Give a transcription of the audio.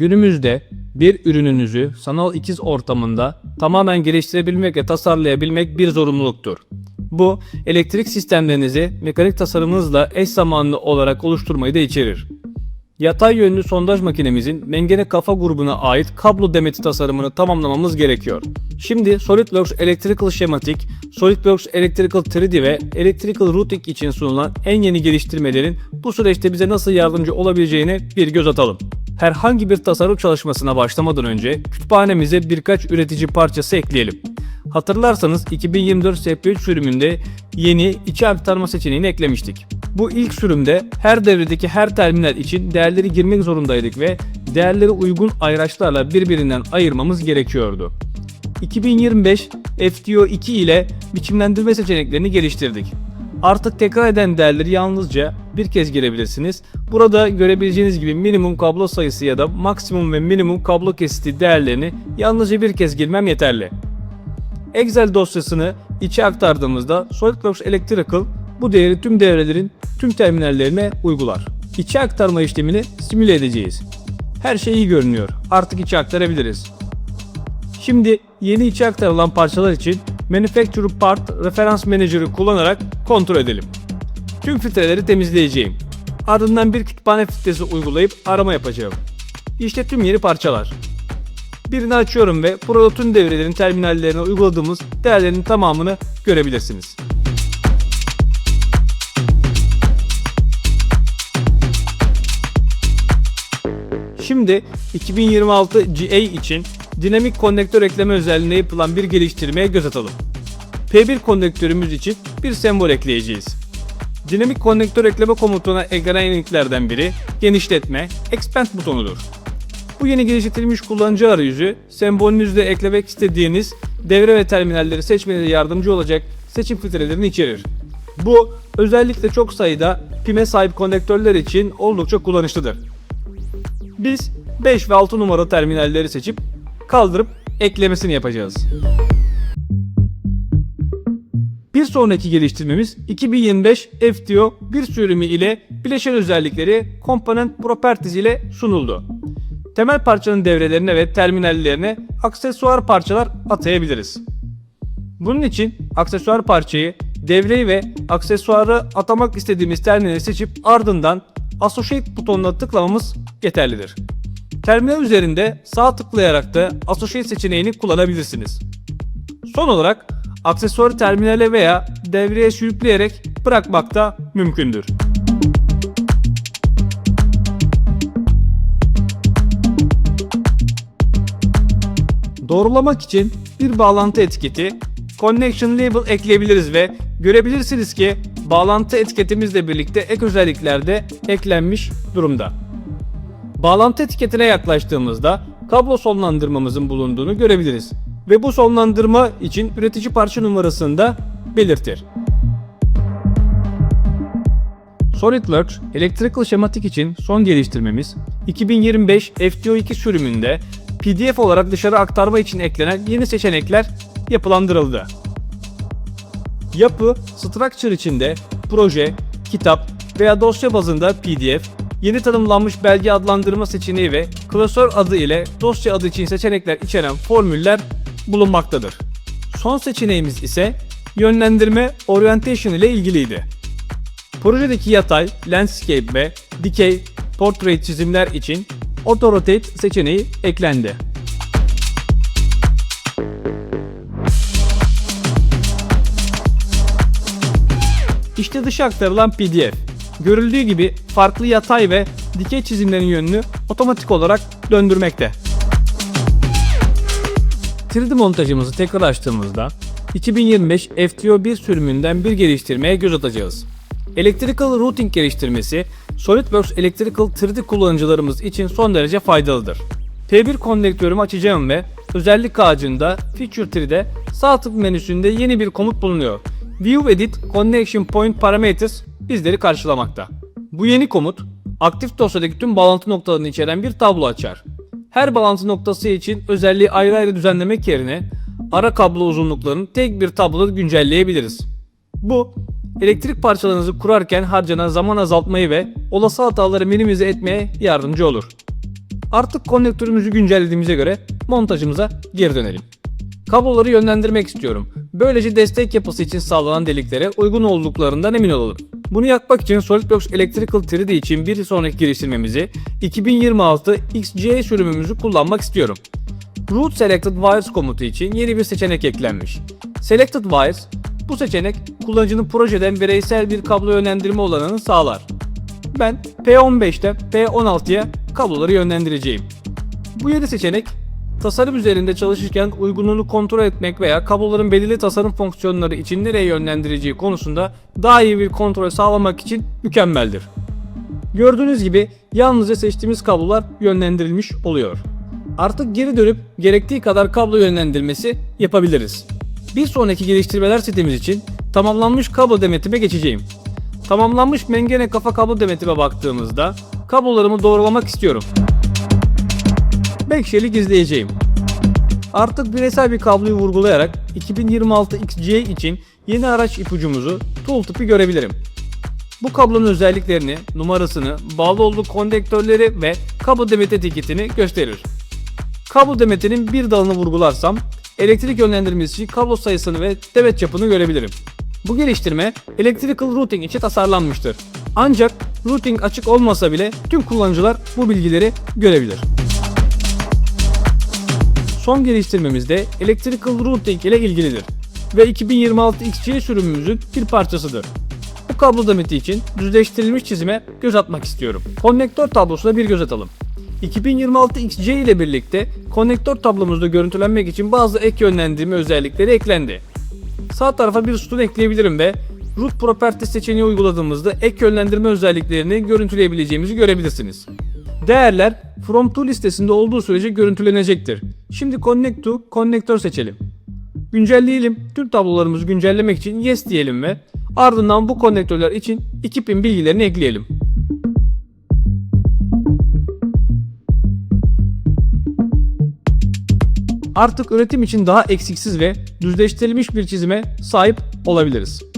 Günümüzde bir ürününüzü sanal ikiz ortamında tamamen geliştirebilmek ve tasarlayabilmek bir zorunluluktur. Bu, elektrik sistemlerinizi mekanik tasarımınızla eş zamanlı olarak oluşturmayı da içerir. Yatay yönlü sondaj makinemizin mengene kafa grubuna ait kablo demeti tasarımını tamamlamamız gerekiyor. Şimdi SolidWorks Electrical Schematic, SolidWorks Electrical 3D ve Electrical Routing için sunulan en yeni geliştirmelerin bu süreçte bize nasıl yardımcı olabileceğine bir göz atalım. Herhangi bir tasarım çalışmasına başlamadan önce kütüphanemize birkaç üretici parçası ekleyelim. Hatırlarsanız 2024 SP3 sürümünde yeni içi aktarma seçeneğini eklemiştik. Bu ilk sürümde her devredeki her terminal için değerleri girmek zorundaydık ve değerleri uygun ayraçlarla birbirinden ayırmamız gerekiyordu. 2025 FTO2 ile biçimlendirme seçeneklerini geliştirdik. Artık tekrar eden değerleri yalnızca bir kez girebilirsiniz. Burada görebileceğiniz gibi minimum kablo sayısı ya da maksimum ve minimum kablo kesiti değerlerini yalnızca bir kez girmem yeterli. Excel dosyasını içe aktardığımızda SolidWorks Electrical bu değeri tüm devrelerin tüm terminallerine uygular. İçe aktarma işlemini simüle edeceğiz. Her şey iyi görünüyor. Artık içe aktarabiliriz. Şimdi yeni içe aktarılan parçalar için Manufacturer Part Reference Manager'ı kullanarak kontrol edelim. Tüm filtreleri temizleyeceğim. Ardından bir kütüphane filtresi uygulayıp arama yapacağım. İşte tüm yeni parçalar. Birini açıyorum ve burada tüm devrelerin terminallerine uyguladığımız değerlerin tamamını görebilirsiniz. Şimdi 2026 GA için dinamik konnektör ekleme özelliğine yapılan bir geliştirmeye göz atalım. P1 konnektörümüz için bir sembol ekleyeceğiz. Dinamik konnektör ekleme komutuna eklenen yeniliklerden biri genişletme, expand butonudur. Bu yeni geliştirilmiş kullanıcı arayüzü sembolünüzde eklemek istediğiniz devre ve terminalleri seçmenize yardımcı olacak seçim filtrelerini içerir. Bu özellikle çok sayıda pime sahip konnektörler için oldukça kullanışlıdır. Biz 5 ve 6 numaralı terminalleri seçip kaldırıp eklemesini yapacağız. Bir sonraki geliştirmemiz 2025 FTO bir sürümü ile bileşen özellikleri Component Properties ile sunuldu. Temel parçanın devrelerine ve terminallerine aksesuar parçalar atayabiliriz. Bunun için aksesuar parçayı, devreyi ve aksesuarı atamak istediğimiz terminali seçip ardından Associate butonuna tıklamamız yeterlidir. Terminal üzerinde sağ tıklayarak da Associate seçeneğini kullanabilirsiniz. Son olarak aksesuarı terminale veya devreye sürükleyerek bırakmak da mümkündür. Doğrulamak için bir bağlantı etiketi Connection Label ekleyebiliriz ve görebilirsiniz ki bağlantı etiketimizle birlikte ek özellikler de eklenmiş durumda. Bağlantı etiketine yaklaştığımızda kablo sonlandırmamızın bulunduğunu görebiliriz ve bu sonlandırma için üretici parça numarasını da belirtir. SolidWorks Electrical Schematic için son geliştirmemiz 2025 FTO2 sürümünde PDF olarak dışarı aktarma için eklenen yeni seçenekler yapılandırıldı. Yapı, structure içinde proje, kitap veya dosya bazında PDF, yeni tanımlanmış belge adlandırma seçeneği ve klasör adı ile dosya adı için seçenekler içeren formüller bulunmaktadır. Son seçeneğimiz ise yönlendirme orientation ile ilgiliydi. Projedeki yatay, landscape ve dikey portrait çizimler için Auto Rotate seçeneği eklendi. İşte dışa aktarılan PDF. Görüldüğü gibi farklı yatay ve dikey çizimlerin yönünü otomatik olarak döndürmekte. 3D montajımızı tekrar açtığımızda 2025 FTO1 sürümünden bir geliştirmeye göz atacağız. Electrical Routing geliştirmesi SolidWorks Electrical 3D kullanıcılarımız için son derece faydalıdır. P1 konnektörümü açacağım ve özellik ağacında Feature 3'de sağ tık menüsünde yeni bir komut bulunuyor. View Edit Connection Point Parameters bizleri karşılamakta. Bu yeni komut aktif dosyadaki tüm bağlantı noktalarını içeren bir tablo açar. Her bağlantı noktası için özelliği ayrı ayrı düzenlemek yerine ara kablo uzunluklarını tek bir tabloda güncelleyebiliriz. Bu elektrik parçalarınızı kurarken harcanan zaman azaltmayı ve olası hataları minimize etmeye yardımcı olur. Artık konnektörümüzü güncellediğimize göre montajımıza geri dönelim. Kabloları yönlendirmek istiyorum. Böylece destek yapısı için sağlanan deliklere uygun olduklarından emin olalım. Bunu yapmak için SolidWorks Electrical 3D için bir sonraki geliştirmemizi 2026 XC sürümümüzü kullanmak istiyorum. Route Selected Wires komutu için yeni bir seçenek eklenmiş. Selected Wires, bu seçenek kullanıcının projeden bireysel bir kablo yönlendirme olanını sağlar. Ben P15'ten P16'ya kabloları yönlendireceğim. Bu yeni seçenek tasarım üzerinde çalışırken uygunluğunu kontrol etmek veya kabloların belirli tasarım fonksiyonları için nereye yönlendireceği konusunda daha iyi bir kontrol sağlamak için mükemmeldir. Gördüğünüz gibi yalnızca seçtiğimiz kablolar yönlendirilmiş oluyor. Artık geri dönüp gerektiği kadar kablo yönlendirmesi yapabiliriz. Bir sonraki geliştirmeler setimiz için tamamlanmış kablo demetime geçeceğim. Tamamlanmış mengene kafa kablo demetime baktığımızda kablolarımı doğrulamak istiyorum. 5 şerik izleyeceğim. Artık bireysel bir kabloyu vurgulayarak 2026 XC için yeni araç ipucumuzu tooltip'i görebilirim. Bu kablonun özelliklerini, numarasını, bağlı olduğu konnektörleri ve kablo demet etiketini gösterir. Kablo demetinin bir dalını vurgularsam elektrik yönlendirmesi için kablo sayısını ve demet çapını görebilirim. Bu geliştirme Electrical Routing için tasarlanmıştır. Ancak routing açık olmasa bile tüm kullanıcılar bu bilgileri görebilir. Son geliştirmemiz de Electrical Routing ile ilgilidir ve 2026 XC sürümümüzün bir parçasıdır. Bu kablo demeti için düzleştirilmiş çizime göz atmak istiyorum. Konnektör tablosuna bir göz atalım. 2026 XC ile birlikte konnektör tablomuzda görüntülenmek için bazı ek yönlendirme özellikleri eklendi. Sağ tarafa bir sütun ekleyebilirim ve Root Properties seçeneği uyguladığımızda ek yönlendirme özelliklerini görüntüleyebileceğimizi görebilirsiniz. Değerler From To listesinde olduğu sürece görüntülenecektir. Şimdi Connect to Konnektör seçelim. Güncelleyelim. Tüm tablolarımızı güncellemek için Yes diyelim ve ardından bu konnektörler için 2000 bilgilerini ekleyelim. Artık üretim için daha eksiksiz ve düzleştirilmiş bir çizime sahip olabiliriz.